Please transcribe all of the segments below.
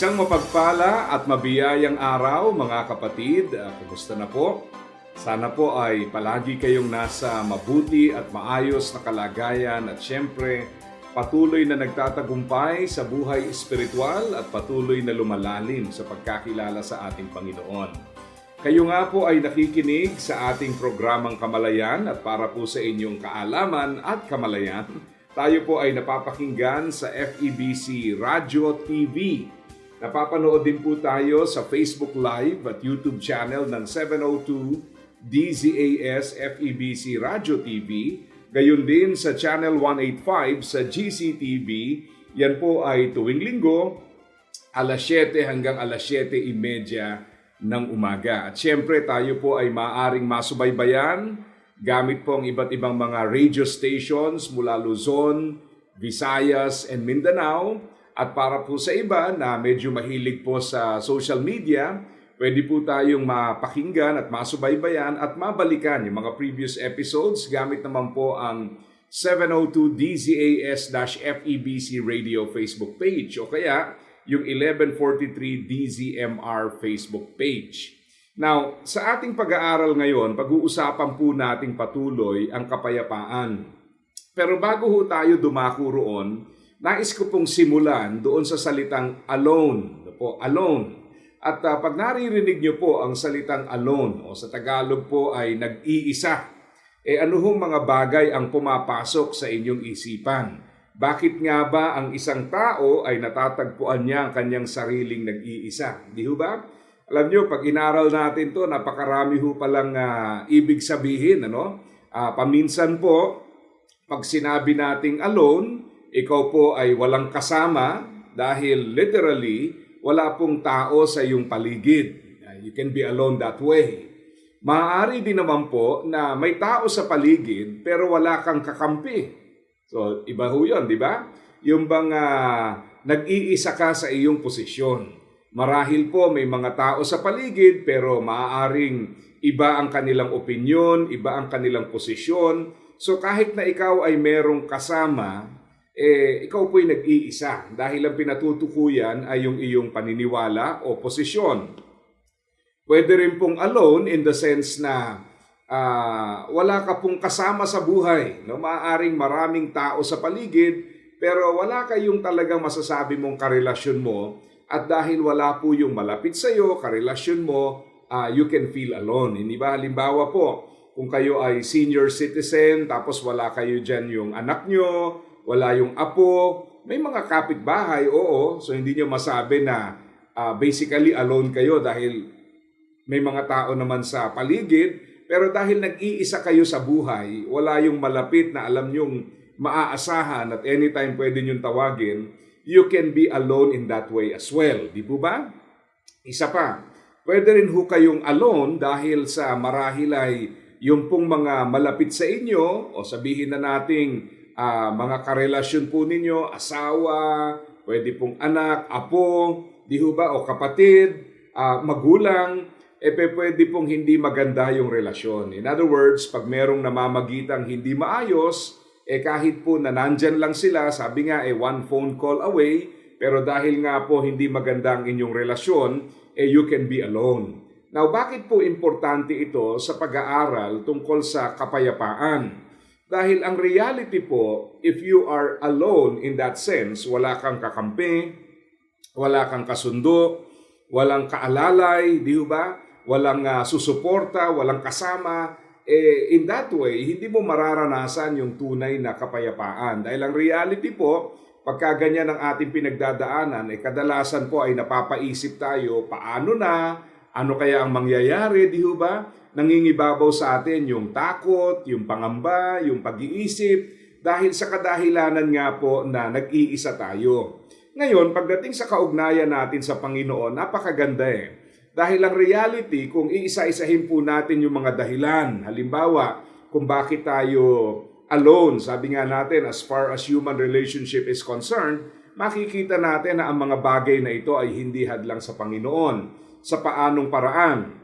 Isang mapagpala at mabiyayang araw mga kapatid. Ah, Kumusta na po? Sana po ay palagi kayong nasa mabuti at maayos na kalagayan at syempre patuloy na nagtatagumpay sa buhay espiritual at patuloy na lumalalim sa pagkakilala sa ating Panginoon. Kayo nga po ay nakikinig sa ating programang Kamalayan at para po sa inyong kaalaman at kamalayan, tayo po ay napapakinggan sa FEBC Radio TV Napapanood din po tayo sa Facebook Live at YouTube channel ng 702 DZAS FEBC Radio TV. Gayon din sa Channel 185 sa GCTV. Yan po ay tuwing linggo, alas 7 hanggang alas 7.30 ng umaga. At syempre tayo po ay maaring masubaybayan gamit po ang iba't ibang mga radio stations mula Luzon, Visayas, and Mindanao. At para po sa iba na medyo mahilig po sa social media, pwede po tayong mapakinggan at masubaybayan at mabalikan yung mga previous episodes gamit naman po ang 702 DZAS-FEBC Radio Facebook page o kaya yung 1143 DZMR Facebook page. Now, sa ating pag-aaral ngayon, pag-uusapan po nating patuloy ang kapayapaan. Pero bago ho tayo dumako roon, nais ko pong simulan doon sa salitang alone. Ano Po, alone. At uh, pag naririnig niyo po ang salitang alone o sa Tagalog po ay nag-iisa, eh ano hong mga bagay ang pumapasok sa inyong isipan? Bakit nga ba ang isang tao ay natatagpuan niya ang kanyang sariling nag-iisa? Di ba? Alam niyo, pag inaral natin to, napakarami ho palang uh, ibig sabihin. Ano? Uh, paminsan po, pag sinabi nating alone, ikaw po ay walang kasama dahil literally wala pong tao sa iyong paligid. You can be alone that way. Maaari din naman po na may tao sa paligid pero wala kang kakampi. So, iba ho yun, di ba? Yung bang uh, nag-iisa ka sa iyong posisyon. Marahil po may mga tao sa paligid pero maaaring iba ang kanilang opinyon, iba ang kanilang posisyon. So kahit na ikaw ay merong kasama, eh, ikaw po'y nag-iisa dahil ang pinatutukuyan ay yung iyong paniniwala o posisyon. Pwede rin pong alone in the sense na uh, wala ka pong kasama sa buhay. No? Maaaring maraming tao sa paligid, pero wala kayong talagang masasabi mong karelasyon mo at dahil wala po yung malapit sa iyo, karelasyon mo, uh, you can feel alone. Hindi ba? Halimbawa po, kung kayo ay senior citizen, tapos wala kayo dyan yung anak nyo, wala yung apo, may mga kapitbahay, oo. So hindi nyo masabi na uh, basically alone kayo dahil may mga tao naman sa paligid. Pero dahil nag-iisa kayo sa buhay, wala yung malapit na alam nyong maaasahan at anytime pwede nyong tawagin, you can be alone in that way as well. Di po ba? Isa pa, pwede rin ho kayong alone dahil sa marahil ay yung pong mga malapit sa inyo o sabihin na nating uh, mga karelasyon po ninyo, asawa, pwede pong anak, apo, di ho ba, o kapatid, uh, magulang, eh pwede pong hindi maganda yung relasyon. In other words, pag merong namamagitang hindi maayos, eh kahit po na nandyan lang sila, sabi nga eh one phone call away, pero dahil nga po hindi maganda ang inyong relasyon, eh you can be alone. Now, bakit po importante ito sa pag-aaral tungkol sa kapayapaan? Dahil ang reality po, if you are alone in that sense, wala kang kakampi, wala kang kasundo, walang kaalalay, di ba? walang uh, susuporta, walang kasama, eh, in that way, hindi mo mararanasan yung tunay na kapayapaan. Dahil ang reality po, pagka ganyan ang ating pinagdadaanan, eh, kadalasan po ay napapaisip tayo, paano na, ano kaya ang mangyayari, di ba? Nangingibabaw sa atin yung takot, yung pangamba, yung pag-iisip, dahil sa kadahilanan nga po na nag-iisa tayo. Ngayon, pagdating sa kaugnayan natin sa Panginoon, napakaganda eh. Dahil ang reality, kung iisa-isahin po natin yung mga dahilan, halimbawa, kung bakit tayo alone, sabi nga natin, as far as human relationship is concerned, makikita natin na ang mga bagay na ito ay hindi hadlang sa Panginoon. Sa paanong paraan?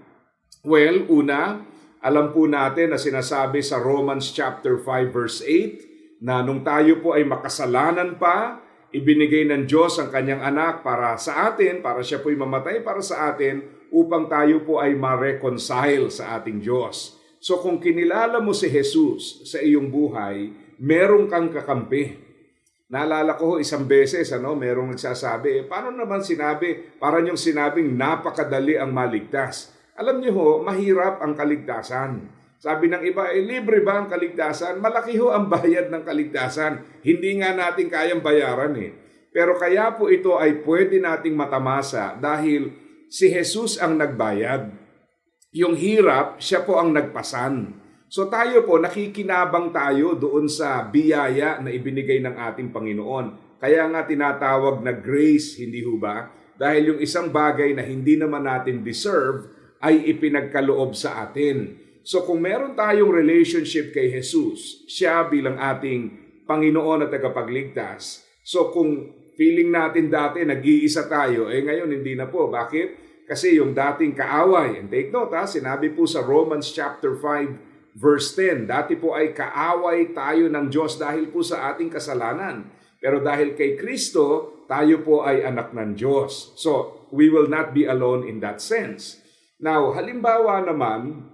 Well, una, alam po natin na sinasabi sa Romans chapter 5 verse 8 na nung tayo po ay makasalanan pa, ibinigay ng Diyos ang kanyang anak para sa atin, para siya po ay mamatay para sa atin, upang tayo po ay ma-reconcile sa ating Diyos. So kung kinilala mo si Jesus sa iyong buhay, meron kang kakampi. Naalala ko isang beses, ano, merong nagsasabi, eh, paano naman sinabi, parang yung sinabing napakadali ang maligtas. Alam niyo ho, mahirap ang kaligtasan. Sabi ng iba, eh, libre ba ang kaligtasan? Malaki ho ang bayad ng kaligtasan. Hindi nga natin kayang bayaran eh. Pero kaya po ito ay pwede nating matamasa dahil si Jesus ang nagbayad. Yung hirap, siya po ang nagpasan. So tayo po, nakikinabang tayo doon sa biyaya na ibinigay ng ating Panginoon. Kaya nga tinatawag na grace, hindi ho ba? Dahil yung isang bagay na hindi naman natin deserve ay ipinagkaloob sa atin. So kung meron tayong relationship kay Jesus, siya bilang ating Panginoon at tagapagligtas. So kung feeling natin dati nag-iisa tayo, eh ngayon hindi na po. Bakit? Kasi yung dating kaaway, and take note ha, sinabi po sa Romans chapter 5 verse 10, dati po ay kaaway tayo ng Diyos dahil po sa ating kasalanan. Pero dahil kay Kristo, tayo po ay anak ng Diyos. So, we will not be alone in that sense. Now, halimbawa naman,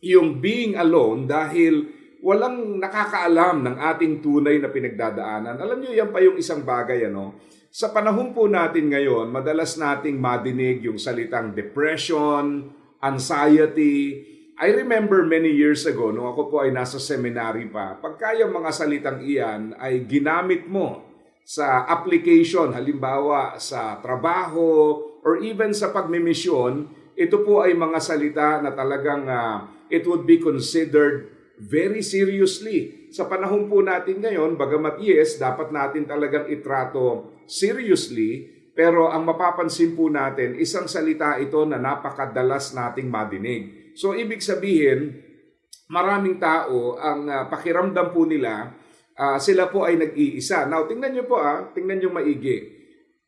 yung being alone dahil walang nakakaalam ng ating tunay na pinagdadaanan. Alam niyo, yan pa yung isang bagay, ano? Sa panahon po natin ngayon, madalas nating madinig yung salitang depression, anxiety. I remember many years ago, nung ako po ay nasa seminary pa, pagka yung mga salitang iyan ay ginamit mo sa application, halimbawa sa trabaho, or even sa pagmimisyon, ito po ay mga salita na talagang uh, it would be considered very seriously. Sa panahon po natin ngayon, bagamat yes, dapat natin talagang itrato seriously, pero ang mapapansin po natin, isang salita ito na napakadalas nating madinig. So ibig sabihin, maraming tao ang uh, pakiramdam po nila, uh, sila po ay nag-iisa. Now, tingnan nyo po ah, tingnan nyo maigi.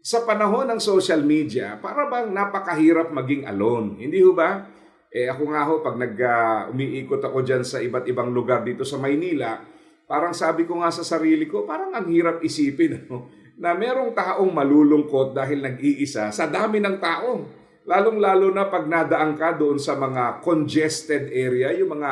Sa panahon ng social media, para bang napakahirap maging alone. Hindi ho ba? Eh ako nga ho, pag nag, uh, umiikot ako dyan sa iba't ibang lugar dito sa Maynila, parang sabi ko nga sa sarili ko, parang ang hirap isipin ano, na merong taong malulungkot dahil nag-iisa sa dami ng tao. Lalong-lalo na pag nadaan ka doon sa mga congested area, yung mga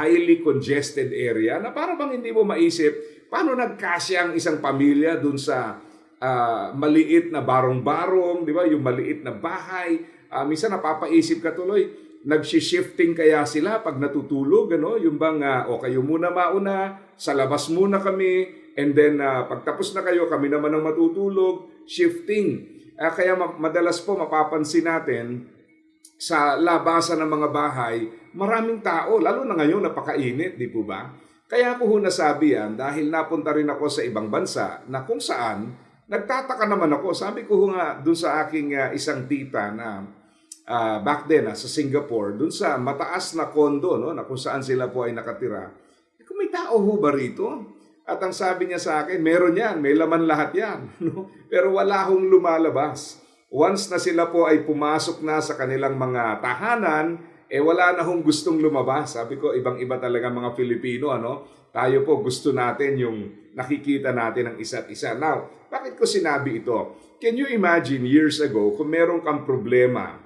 highly congested area, na para bang hindi mo maisip, paano nagkasya ang isang pamilya doon sa uh, maliit na barong-barong, di ba? Yung maliit na bahay. Uh, minsan napapaisip ka tuloy, nagshi-shifting kaya sila pag natutulog, ano? Yung bang, uh, o kayo muna mauna, sa labas muna kami, and then uh, pagtapos na kayo, kami naman ang matutulog, shifting. Uh, kaya madalas po mapapansin natin sa labasan ng mga bahay, maraming tao, lalo na ngayon napakainit, di po ba? Kaya ko ho nasabi yan dahil napunta rin ako sa ibang bansa na kung saan nagtataka naman ako. Sabi ko nga dun sa aking uh, isang tita na uh, back then uh, sa Singapore, dun sa mataas na kondo no, na kung saan sila po ay nakatira. Kung may tao ho ba rito? At ang sabi niya sa akin, meron yan, may laman lahat yan. No? Pero wala hong lumalabas. Once na sila po ay pumasok na sa kanilang mga tahanan, eh wala na hong gustong lumabas. Sabi ko, ibang-iba talaga mga Filipino, ano? Tayo po gusto natin yung nakikita natin ang isa't isa. Now, bakit ko sinabi ito? Can you imagine years ago kung meron kang problema,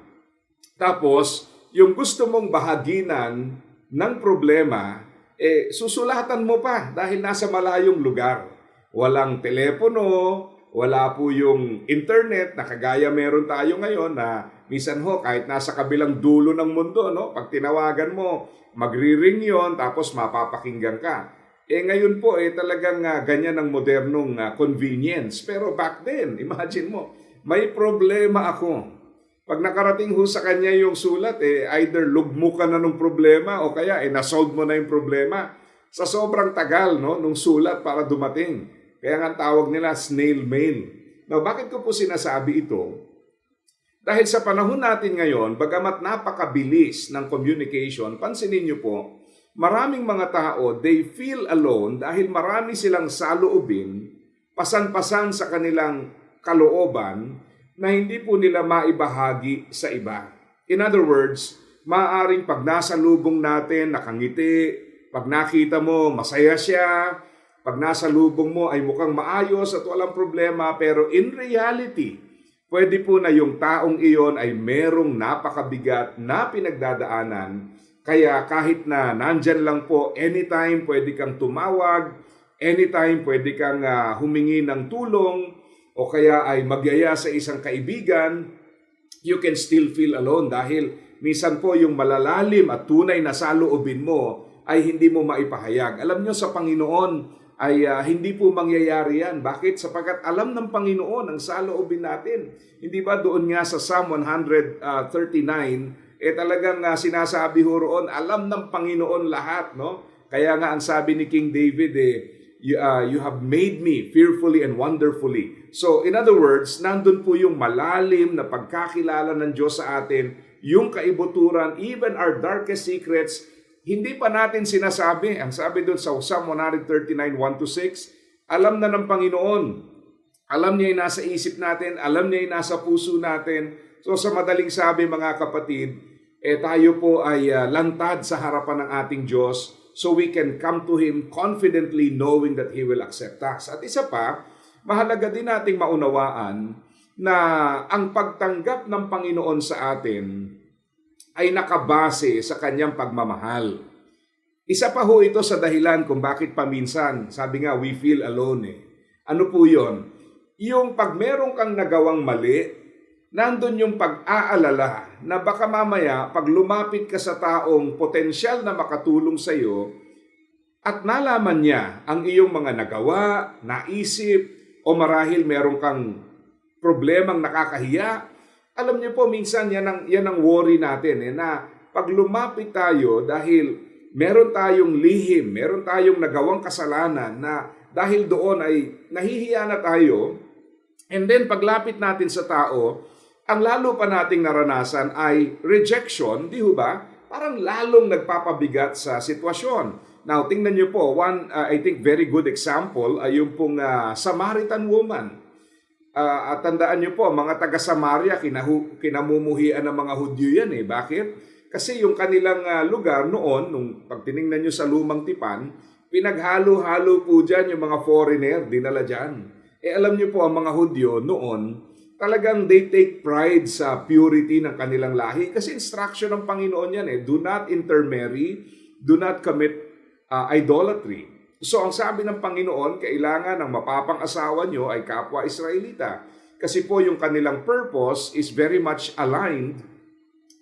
tapos yung gusto mong bahaginan ng problema, eh susulatan mo pa dahil nasa malayong lugar. Walang telepono, wala po yung internet na kagaya meron tayo ngayon na minsan ho kahit nasa kabilang dulo ng mundo no pag tinawagan mo magri-ring yon tapos mapapakinggan ka. Eh ngayon po eh talagang uh, ganyan ang modernong uh, convenience. Pero back then imagine mo may problema ako pag nakarating ho sa kanya yung sulat, eh, either lugmo ka na ng problema o kaya eh, nasolve mo na yung problema sa sobrang tagal no, nung sulat para dumating. Kaya nga tawag nila snail mail. Now, bakit ko po sinasabi ito? Dahil sa panahon natin ngayon, bagamat napakabilis ng communication, pansinin niyo po, maraming mga tao, they feel alone dahil marami silang saloobin, pasan-pasan sa kanilang kalooban, na hindi po nila maibahagi sa iba. In other words, maaaring pag nasa lubong natin, nakangiti, pag nakita mo, masaya siya, pag nasa lubong mo ay mukhang maayos at walang problema, pero in reality, pwede po na yung taong iyon ay merong napakabigat na pinagdadaanan. Kaya kahit na nandyan lang po, anytime pwede kang tumawag, anytime pwede kang ah, humingi ng tulong, o kaya ay magyaya sa isang kaibigan, you can still feel alone dahil minsan po yung malalalim at tunay na saloobin mo ay hindi mo maipahayag. Alam nyo sa Panginoon ay ah, hindi po mangyayari yan. Bakit? Sapagkat alam ng Panginoon ang saloobin natin. Hindi ba doon nga sa Psalm 139, eh talagang ah, sinasabi ho roon, alam ng Panginoon lahat, no? Kaya nga ang sabi ni King David eh, you, ah, you have made me fearfully and wonderfully. So in other words, nandun po yung malalim na pagkakilala ng Diyos sa atin, yung kaibuturan, even our darkest secrets, hindi pa natin sinasabi. Ang sabi doon sa Psalm 139, 1-6, alam na ng Panginoon. Alam niya yung nasa isip natin, alam niya yung nasa puso natin. So sa madaling sabi mga kapatid, eh tayo po ay ah, lantad sa harapan ng ating Diyos so we can come to Him confidently knowing that He will accept us. At isa pa, mahalaga din nating maunawaan na ang pagtanggap ng Panginoon sa atin ay nakabase sa kanyang pagmamahal. Isa pa ho ito sa dahilan kung bakit paminsan, sabi nga, we feel alone eh. Ano po yon? Yung pag meron kang nagawang mali, nandun yung pag-aalala na baka mamaya pag lumapit ka sa taong potensyal na makatulong sa iyo at nalaman niya ang iyong mga nagawa, naisip, o marahil meron kang problemang nakakahiya, alam niyo po, minsan yan ang, yan ang worry natin eh, na pag lumapit tayo dahil meron tayong lihim, meron tayong nagawang kasalanan na dahil doon ay nahihiya na tayo, and then paglapit natin sa tao, ang lalo pa nating naranasan ay rejection, di ho ba? Parang lalong nagpapabigat sa sitwasyon. Now, tingnan niyo po, one, uh, I think, very good example ay yung pong uh, Samaritan woman. Uh, at tandaan niyo po, mga taga-Samaria, kinahu, kinamumuhian ng mga Hudyo yan eh. Bakit? Kasi yung kanilang uh, lugar noon, nung pagtiningnan niyo sa lumang tipan, pinaghalo-halo po dyan yung mga foreigner, dinala dyan. Eh alam niyo po, ang mga Hudyo noon, talagang they take pride sa purity ng kanilang lahi. Kasi instruction ng Panginoon yan eh, do not intermarry, do not commit uh, idolatry. So ang sabi ng Panginoon, kailangan ng mapapang asawa nyo ay kapwa Israelita. Kasi po yung kanilang purpose is very much aligned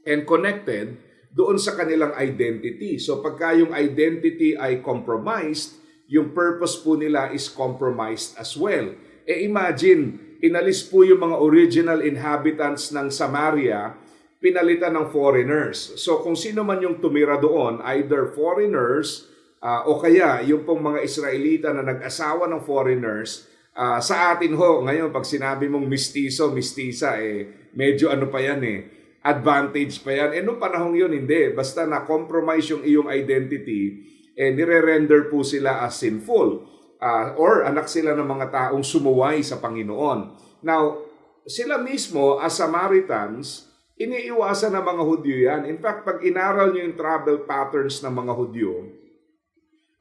and connected doon sa kanilang identity. So pagka yung identity ay compromised, yung purpose po nila is compromised as well. E imagine, inalis po yung mga original inhabitants ng Samaria, pinalitan ng foreigners. So kung sino man yung tumira doon, either foreigners uh, o kaya yung pong mga Israelita na nag-asawa ng foreigners, uh, sa atin ho, ngayon pag sinabi mong mistiso, mistisa, eh, medyo ano pa yan eh, advantage pa yan. Eh, noong panahong yun, hindi. Basta na-compromise yung iyong identity, eh, nire-render po sila as sinful. Uh, or anak sila ng mga taong sumuway sa Panginoon. Now, sila mismo as Samaritans, iniiwasan ng mga Hudyo yan. In fact, pag inaral nyo yung travel patterns ng mga Hudyo,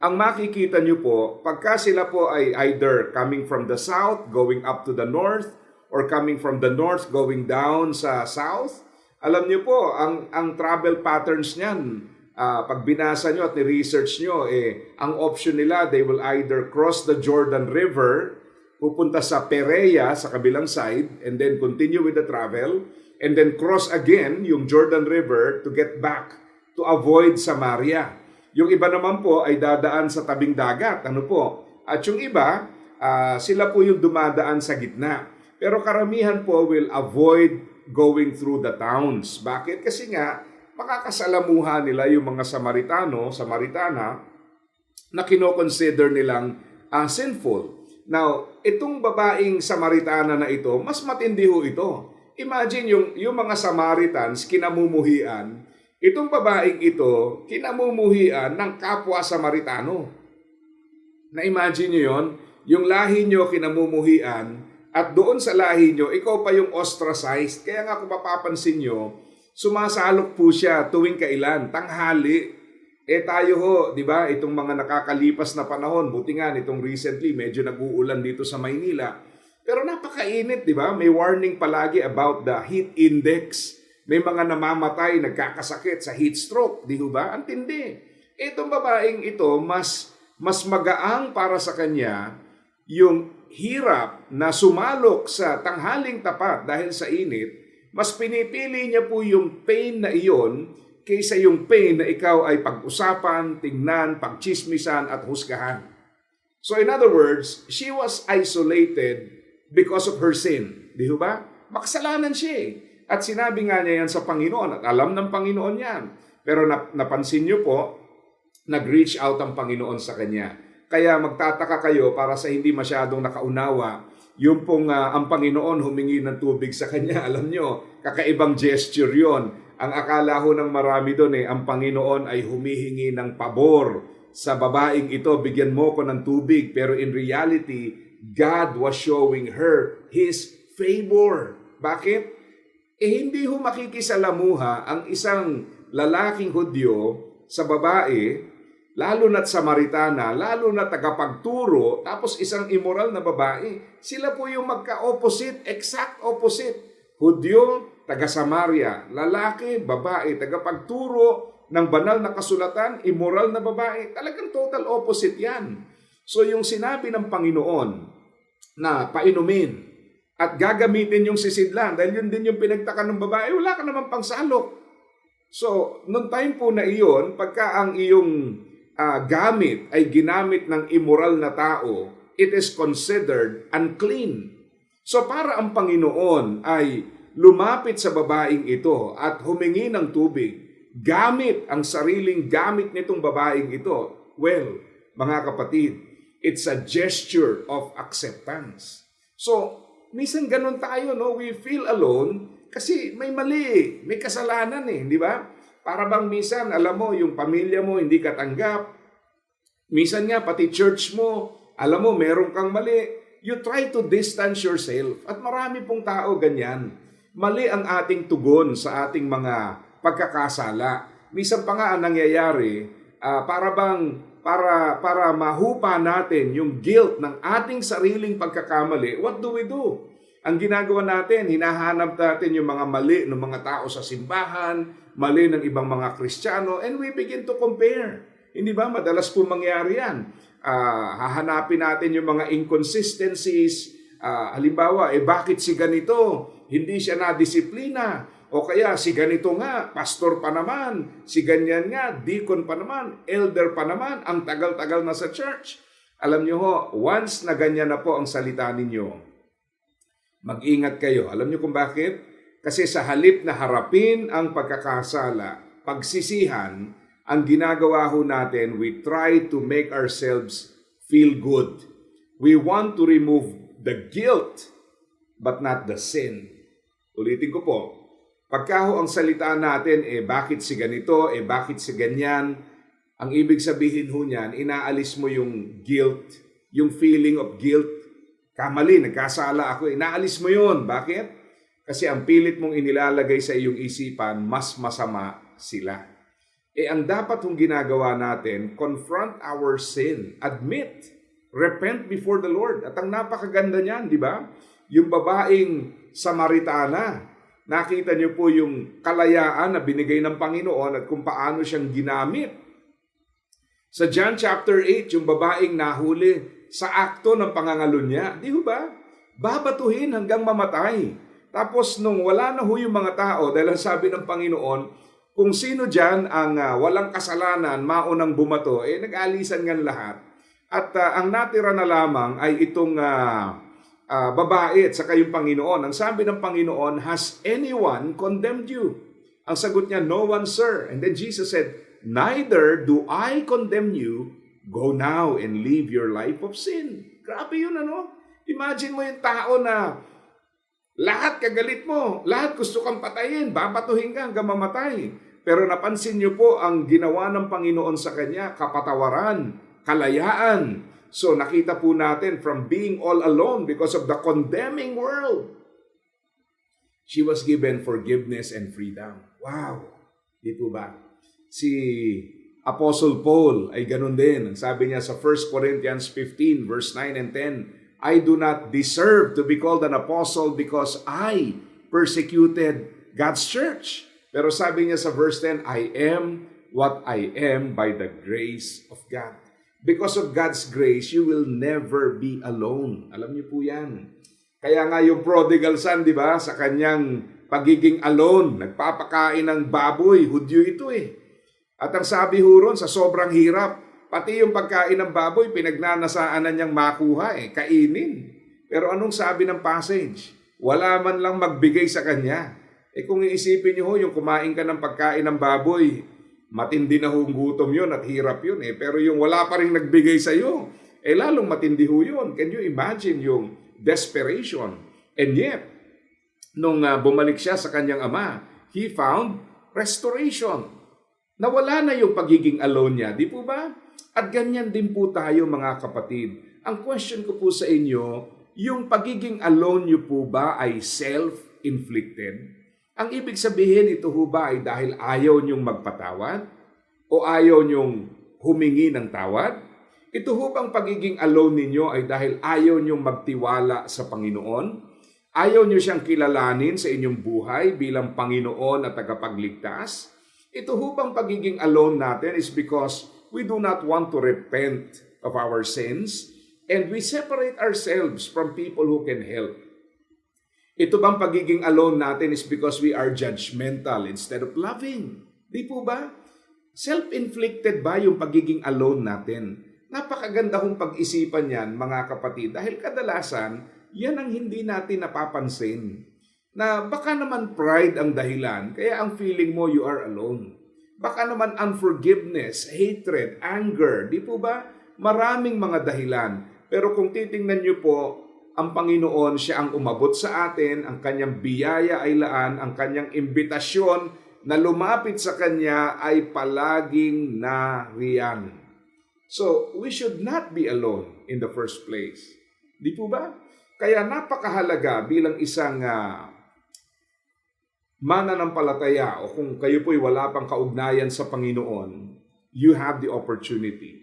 ang makikita nyo po, pagka sila po ay either coming from the south, going up to the north, or coming from the north, going down sa south, alam niyo po, ang, ang travel patterns niyan, uh, pag binasa nyo at ni-research nyo, eh, ang option nila, they will either cross the Jordan River, pupunta sa Perea sa kabilang side, and then continue with the travel, and then cross again yung Jordan River to get back to avoid Samaria. Yung iba naman po ay dadaan sa tabing dagat. Ano po? At yung iba, uh, sila po yung dumadaan sa gitna. Pero karamihan po will avoid going through the towns. Bakit? Kasi nga, makakasalamuhan nila yung mga Samaritano, Samaritana, na kinoconsider nilang uh, sinful. Now, itong babaeng Samaritana na ito, mas matindi ho ito. Imagine yung, yung mga Samaritans kinamumuhian, itong babaeng ito kinamumuhian ng kapwa Samaritano. Na-imagine nyo yon Yung lahi nyo kinamumuhian at doon sa lahi nyo, ikaw pa yung ostracized. Kaya nga kung mapapansin nyo, sumasalok po siya tuwing kailan, tanghali. Eh tayo ho, di ba, itong mga nakakalipas na panahon, buti nga nitong recently, medyo nag-uulan dito sa Maynila. Pero napakainit, di ba? May warning palagi about the heat index. May mga namamatay, nagkakasakit sa heat stroke, di ba? Ang tindi. Itong babaeng ito, mas mas magaang para sa kanya yung hirap na sumalok sa tanghaling tapat dahil sa init, mas pinipili niya po yung pain na iyon kaysa yung pain na ikaw ay pag-usapan, tingnan, pagchismisan at husgahan. So in other words, she was isolated because of her sin. Di ba? Makasalanan siya eh. At sinabi nga niya yan sa Panginoon at alam ng Panginoon yan. Pero nap- napansin niyo po, nag-reach out ang Panginoon sa kanya. Kaya magtataka kayo para sa hindi masyadong nakaunawa, yung pong ah, ang Panginoon humingi ng tubig sa kanya, alam nyo, kakaibang gesture yon. Ang akala ho ng marami doon eh, ang Panginoon ay humihingi ng pabor sa babaeng ito, bigyan mo ko ng tubig. Pero in reality, God was showing her His favor. Bakit? Eh hindi ho makikisalamuha ang isang lalaking Hudyo sa babae, lalo na't Samaritana, lalo na tagapagturo, tapos isang immoral na babae. Sila po yung magka-opposite, exact opposite. Hudyo, taga Samaria, lalaki, babae, tagapagturo ng banal na kasulatan, immoral na babae. Talagang total opposite yan. So yung sinabi ng Panginoon na painumin at gagamitin yung sisidlan dahil yun din yung pinagtaka ng babae, wala ka naman pang salok. So, nung time po na iyon, pagka ang iyong ah, gamit ay ginamit ng immoral na tao, it is considered unclean. So, para ang Panginoon ay lumapit sa babaeng ito at humingi ng tubig, gamit ang sariling gamit nitong babaeng ito, well, mga kapatid, it's a gesture of acceptance. So, minsan ganun tayo, no? We feel alone kasi may mali, may kasalanan eh, di ba? Para bang minsan, alam mo, yung pamilya mo hindi ka tanggap. Minsan nga, pati church mo, alam mo, meron kang mali. You try to distance yourself. At marami pong tao ganyan. Mali ang ating tugon sa ating mga pagkakasala. Minsan pa nga ang nangyayari, ah, para bang para para mahupa natin yung guilt ng ating sariling pagkakamali, what do we do? Ang ginagawa natin, hinahanap natin yung mga mali ng mga tao sa simbahan, mali ng ibang mga Kristiyano, and we begin to compare. Hindi ba? Madalas po mangyari yan. Ah, hahanapin natin yung mga inconsistencies. Ah, halimbawa, eh bakit si ganito? Hindi siya na-disiplina. O kaya si ganito nga, pastor pa naman. Si ganyan nga, deacon pa naman. Elder pa naman. Ang tagal-tagal na sa church. Alam niyo ho, once na ganyan na po ang salita ninyo, Mag-ingat kayo. Alam niyo kung bakit? Kasi sa halip na harapin ang pagkakasala, pagsisihan, ang ginagawa ho natin, we try to make ourselves feel good. We want to remove the guilt, but not the sin. Ulitin ko po, pagka ho ang salita natin, eh bakit si ganito, eh bakit si ganyan, ang ibig sabihin ho niyan, inaalis mo yung guilt, yung feeling of guilt, kamali, nagkasala ako, inaalis mo yun. Bakit? Kasi ang pilit mong inilalagay sa iyong isipan, mas masama sila. Eh ang dapat hong ginagawa natin, confront our sin, admit, repent before the Lord. At ang napakaganda niyan, di ba? Yung babaeng Samaritana, nakita niyo po yung kalayaan na binigay ng Panginoon at kung paano siyang ginamit. Sa John chapter 8, yung babaeng nahuli sa akto ng pangangalo niya, di ba? Babatuhin hanggang mamatay. Tapos nung wala na ho yung mga tao, dahil ang sabi ng Panginoon, kung sino dyan ang ah, walang kasalanan, maunang bumato, eh nag-alisan nga lahat. At ah, ang natira na lamang ay itong ah, ah, babae at saka yung Panginoon. Ang sabi ng Panginoon, has anyone condemned you? Ang sagot niya, no one, sir. And then Jesus said, neither do I condemn you. Go now and live your life of sin. Grabe yun ano. Imagine mo yung tao na lahat kagalit mo, lahat gusto kang patayin, babatuhin ka hanggang mamatay. Pero napansin niyo po ang ginawa ng Panginoon sa kanya, kapatawaran, kalayaan. So nakita po natin from being all alone because of the condemning world, she was given forgiveness and freedom. Wow! Di po ba? Si Apostle Paul ay ganun din. Sabi niya sa 1 Corinthians 15 verse 9 and 10, I do not deserve to be called an apostle because I persecuted God's church. Pero sabi niya sa verse 10, I am what I am by the grace of God. Because of God's grace, you will never be alone. Alam niyo po yan. Kaya nga yung prodigal son, di ba, sa kanyang pagiging alone, nagpapakain ng baboy, hudyo ito eh. At ang sabi ho ron, sa sobrang hirap, pati yung pagkain ng baboy, pinagnanasaan na niyang makuha eh, kainin. Pero anong sabi ng passage? Wala man lang magbigay sa kanya. Eh kung iisipin niyo ho, yung kumain ka ng pagkain ng baboy, matindi na hong gutom yun at hirap yun eh. Pero yung wala pa rin nagbigay sa iyo, eh lalong matindi ho yun. Can you imagine yung desperation? And yet, nung uh, bumalik siya sa kanyang ama, he found restoration. Nawala na yung pagiging alone niya, di po ba? At ganyan din po tayo mga kapatid. Ang question ko po sa inyo, yung pagiging alone niyo po ba ay self-inflicted? Ang ibig sabihin ito ho ba ay dahil ayaw niyong magpatawad? O ayaw niyong humingi ng tawad? Ito ho bang pagiging alone ninyo ay dahil ayaw niyong magtiwala sa Panginoon? Ayaw niyo siyang kilalanin sa inyong buhay bilang Panginoon at tagapagligtas? Ito ho bang pagiging alone natin is because we do not want to repent of our sins and we separate ourselves from people who can help. Ito bang pagiging alone natin is because we are judgmental instead of loving? Di po ba? Self-inflicted ba yung pagiging alone natin? Napakaganda kong pag-isipan yan, mga kapatid, dahil kadalasan, yan ang hindi natin napapansin. Na baka naman pride ang dahilan, kaya ang feeling mo you are alone. Baka naman unforgiveness, hatred, anger, di po ba? Maraming mga dahilan. Pero kung titingnan niyo po, ang Panginoon siya ang umabot sa atin, ang kanyang biyaya ay laan, ang kanyang imbitasyon na lumapit sa kanya ay palaging nariyan. So, we should not be alone in the first place. Di po ba? Kaya napakahalaga bilang isang uh, mananampalataya o kung kayo po'y wala pang kaugnayan sa Panginoon, you have the opportunity.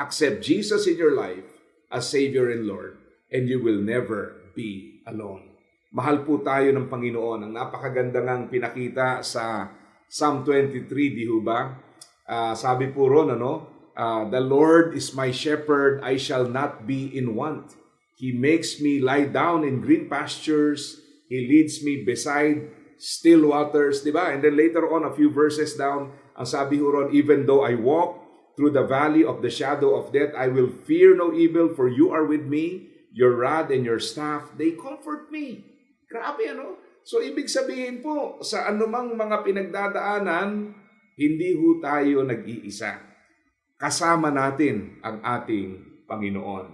Accept Jesus in your life as Savior and Lord and you will never be alone. Mahal po tayo ng Panginoon. Ang napakaganda ng pinakita sa Psalm 23, di ho ba? Uh, sabi po ron, ano? Uh, the Lord is my shepherd, I shall not be in want. He makes me lie down in green pastures. He leads me beside still waters, di ba? And then later on, a few verses down, ang sabi ho ron, even though I walk through the valley of the shadow of death, I will fear no evil, for you are with me. Your rod and your staff, they comfort me. Grabe ano? So ibig sabihin po, sa anumang mga pinagdadaanan, hindi ho tayo nag-iisa. Kasama natin ang ating Panginoon.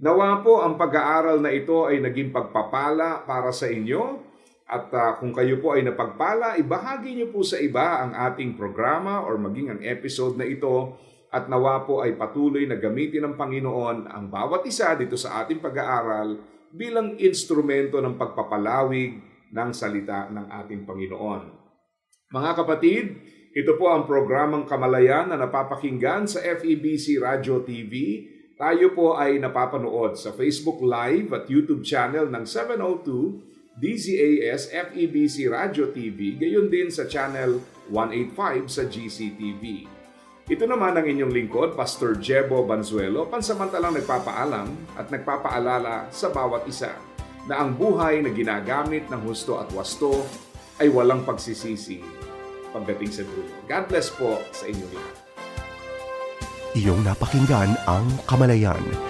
Nawa po ang pag-aaral na ito ay naging pagpapala para sa inyo at uh, kung kayo po ay napagpala, ibahagi niyo po sa iba ang ating programa or maging ang episode na ito at nawa po ay patuloy na gamitin ng Panginoon ang bawat isa dito sa ating pag-aaral bilang instrumento ng pagpapalawig ng salita ng ating Panginoon. Mga kapatid, ito po ang programang Kamalayan na napapakinggan sa FEBC Radio TV. Tayo po ay napapanood sa Facebook Live at YouTube channel ng 702 DZAS FEBC Radio TV, gayon din sa channel 185 sa GCTV. Ito naman ang inyong lingkod, Pastor Jebo Banzuelo, pansamantalang nagpapaalam at nagpapaalala sa bawat isa na ang buhay na ginagamit ng husto at wasto ay walang pagsisisi pagdating sa dulo. God bless po sa inyong lahat. Iyong napakinggan ang Kamalayan.